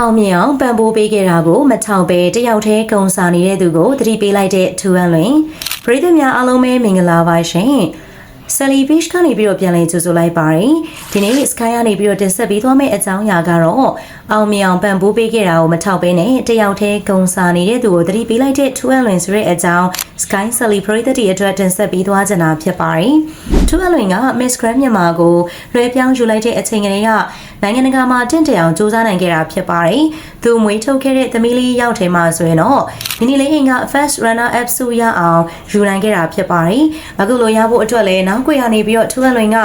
အောင်မြင်အောင်ပံ့ပိုးပေးခဲ့တာကိုမထောက်ပဲတယောက်တည်းကုံစာနေတဲ့သူကိုသတိပေးလိုက်တဲ့ထူအန်လွင်ပရိသတ်များအားလုံးပဲမင်္ဂလာပါရှင်ဆယ်လီဘစ်ကနေပြီးတော့ပြန်လည်ကြိုဆိုလိုက်ပါတယ်ဒီနေ့ Sky ကနေပြီးတော့တင်ဆက်ပေးသွားမယ့်အကြောင်းအရာကတော့အောင်မြင်အောင်ပံ့ပိုးပေးခဲ့တာကိုမထောက်ပဲနဲ့တယောက်တည်းဂုံစာနေတဲ့သူကိုသတိပေးလိုက်တဲ့ထူအန်လွင်ဆိုတဲ့အကြောင်း Sky Celebrity အတွက်တင်ဆက်ပေးသွားကြတာဖြစ်ပါတယ် ထူအန်လွင်က Miss Grand မြန်မာကိုလွှဲပြောင်းယူလိုက်တဲ့အချိန်ကလေးကနိုင်ငံတကာမှာတင့်တယ်အောင်စူးစမ်းနိုင်ခဲ့တာဖြစ်ပါတယ်သူမွေးထုတ်ခဲ့တဲ့သမီးလေးရောက်ထဲမှာဆိုရင်တော့ဒီနေ့လေးအိမ်က First Runner Up ဆုရအောင်ယူနိုင်ခဲ့တာဖြစ်ပါတယ်အခုလိုရဖို့အတွက်လည်းနောက်ကွယ်ကနေပြီးတော့ထူအန်လွင်က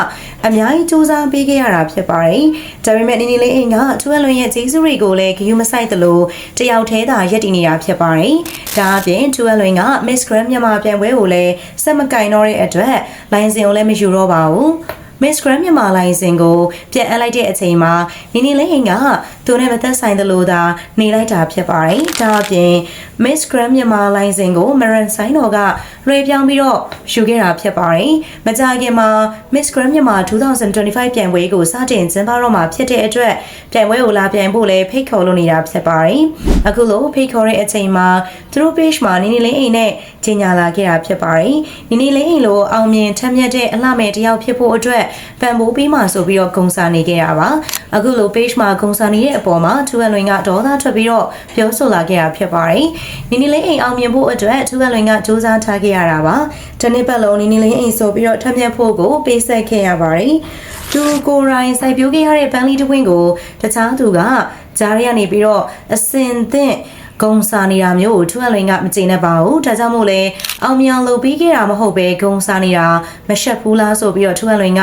အများကြီးစူးစမ်းပေးခဲ့ရတာဖြစ်ပါတယ်ဒါပေမဲ့ဒီနေ့လေးအိမ်ကထူအန်လွင်ရဲ့ဂျေစုတွေကိုလည်းဂယူမဆိုင်သလိုတယောက်တည်းသာရက်တည်နေတာဖြစ်ပါတယ်ဒါအပြင်ထူအန်လွင်က Miss Grand မြန်မာပြိုင်ပွဲကိုလည်းစက်မကင်တော့တဲ့အတွက်လိုင်စင်ကိုလည်းမယူတော့ပါဘူး Miss Grand မြန်မာလိုင်စင်ကိုပြန်အပ်လိုက်တဲ့အချိန်မှာနီနီလေးဟင်ကသူနဲ့မသက်ဆိုင်သလိုသာနေလိုက်တာဖြစ်ပါတယ်။ဒါအပြင် Miss Grand မြန်မာလိုင်စင်ကို Maran ဆိုင်တော်ကလွှဲပြောင်းပြီးတော့ယူခဲ့တာဖြစ်ပါတယ်။မကြာခင်မှာ Miss Grand မြန်မာ2025ပြိုင်ပွဲကိုစတင်ကျင်းပတော့မှာဖြစ်တဲ့အတွက်ပြိုင်ပွဲကိုလာပြိုင်ဖို့လည်းဖိတ်ခေါ်လို့နေတာဖြစ်ပါတယ်။အခုလိုဖိတ်ခေါ်တဲ့အချိန်မှာသူတို့ page မှာနီနီလေးအိမ်နဲ့ကြီးညာလာခဲ့တာဖြစ်ပါတယ်။နီနီလေးအိမ်လိုအောင်မြင်ထက်မြက်တဲ့အလှမဲ့တယောက်ဖြစ်ဖို့အတွက်ပံပိုးပေးမှဆိုပြီးတော့ဂုံစာနေခဲ့တာပါအခုလို page မှာဂုံစာနေတဲ့အပေါ်မှာထူအလွင်ကဒေါသထွက်ပြီးတော့ပြောဆိုလာခဲ့တာဖြစ်ပါတယ်နီနီလေးအိမ်အောင်မြင်ဖို့အတွက်ထူအလွင်ကစူးစမ်းထားခဲ့ရတာပါတနေ့ပတ်လုံးနီနီလေးအိမ်ဆိုပြီးတော့ထက်မြက်ဖို့ကိုပေးဆက်ခဲ့ရပါတယ်သူကိုယ်တိုင်စိုက်ပျိုးခဲ့ရတဲ့ပန်းလေးတစ်ဝင်းကိုတခြားသူကကြားရကနေပြီးတော့အစင်သင့် ဂုံစာနေတာမျိုးကိုထူအလွင်ကမကျေနပ်ပါဘူးဒါကြောင့်မို့လဲအောင်မြောင်လုပ်ပြီးခဲ့တာမဟုတ်ပဲဂုံစာနေတာမရှက်ဘူးလားဆိုပြီးတော့ထူအလွင်က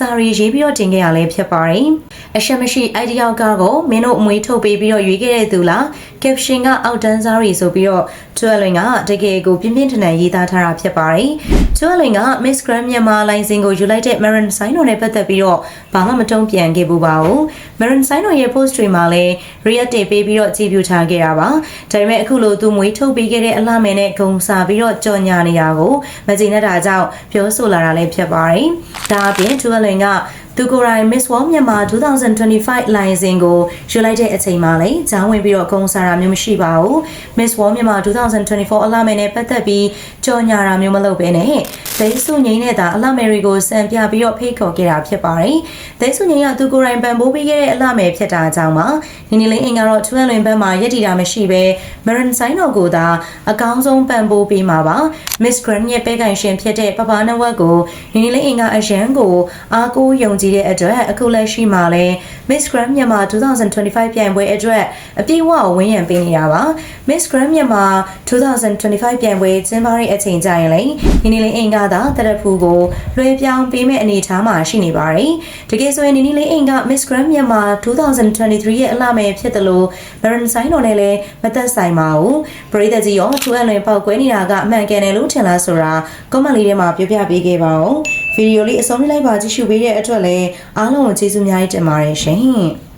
စာရီရေးပြီးတော့တင်ခဲ့ရလဲဖြစ်ပါတယ်အရှက်မရှိအိုက်ဒီယာကတော့မင်းတို့အမွေးထုတ်ပေးပြီးတော့ရွေးခဲ့တဲ့သူလား caption ကအောက်တန်းစားရီဆိုပြီးတော့ထူအလွင်ကတကယ်ကိုပြင်းပြင်းထန်ထန်ရေးသားထားတာဖြစ်ပါတယ်ထူအလွင်က Miss Grand မြန်မာလိုင်စင်ကိုယူလိုက်တဲ့ Marin Sign တော်နဲ့ပတ်သက်ပြီးတော့ဘာမှမတုံ့ပြန်ခဲ့ဘူးပါဘူး Marin Sign တော်ရဲ့ post တွေမှာလည်း react တင်ပေးပြီးတော့ကြည့်ပြထားခဲ့တာပါဒါပေမဲ့အခုလိုသူမွေးထုတ်ပေးခဲ့တဲ့အလှမယ်နဲ့ဂုံစာပြီးတော့ကြော်ညာနေတာကိုမကြည်နဲ့တာကြောင့်ပြောဆိုလာတာလည်းဖြစ်ပါတယ်ဒါအပြင်ထူအလွင်ကသူကိုယ်တိုင် Miss World မြန်မာ2025လိုင်စင်ကိုယူလိုက်တဲ့အချိန်မှာလည်းဂျောင်းဝင်ပြီးတော့ဂုံစားတာမျိုးမရှိပါဘူး Miss World မြန်မာ2024အလှမယ်နဲ့ပတ်သက်ပြီးကြော်ညာတာမျိုးမလုပ်ဘဲနဲ့ ဒိတ်ဆုငိမ့်နဲ့သာအလှမယ်တွေကိုစံပြပြီးတော့ဖိတ်ခေါ်ခဲ့တာဖြစ်ပါတယ်ဒိတ်ဆုငိမ့်ကသူကိုယ်တိုင်ပံ့ပိုးပေးခဲ့တဲ့အလှမယ်ဖြစ်တာကြောင့်ပါဒီနေ့လေးအင်ကတော့ထွန်းလွင်ဘက်မှာရည်တည်တာမရှိဘဲ Marin Sign တော်ကိုသာအကောင်းဆုံးပံ့ပိုးပေးမှာပါ Miss Grand ရဲ့ပဲကန်ရှင်ဖြစ်တဲ့ပပနဝက်ကိုဒီနေ့လေးအင်ကအရန်ကိုအားကိုးယုံကြည်တဲ့အတွက်အခုလက်ရှိမှာလဲ Miss Grand မြန်မာ2025ပြိုင်ပွဲအတွက်အပြည့်အဝဝန်းရံပေးနေတာပါ Miss Grand မြန်မာ2025ပြိုင်ပွဲကျင်းပတဲ့အချိန်ကြရင်လေဒီနေ့လေးအင်ကသာတရဖူကိုလွှဲပြောင်းပေးမဲ့အနေအထားမှာရှိနေပါတယ်တကယ်ဆိုရင်ဒီနေ့လေးအင်က Miss Grand မြန်မာ2023ရဲ့အလှမယ်ဖြစ်တယ်လို့ Baron Sign တော်နဲ့လည်းမသက်ဆိုင်ပါဘူးပရိသတ်ကြီးရောထူအပ်လွင်ပေါက်ကွဲနေတာကအမှန်ကန်တယ်လို့ထင်လားဆိုတာ comment လေးထဲမှာပြောပြပေးခဲ့ပါဦးဗီဒီယိုလေးအဆုံးလိုက်ပါကြည့်ရှုပေးတဲ့အတွက်လည်းအားလုံးကိုကျေးဇူးအများကြီးတင်ပါတယ်ရှင်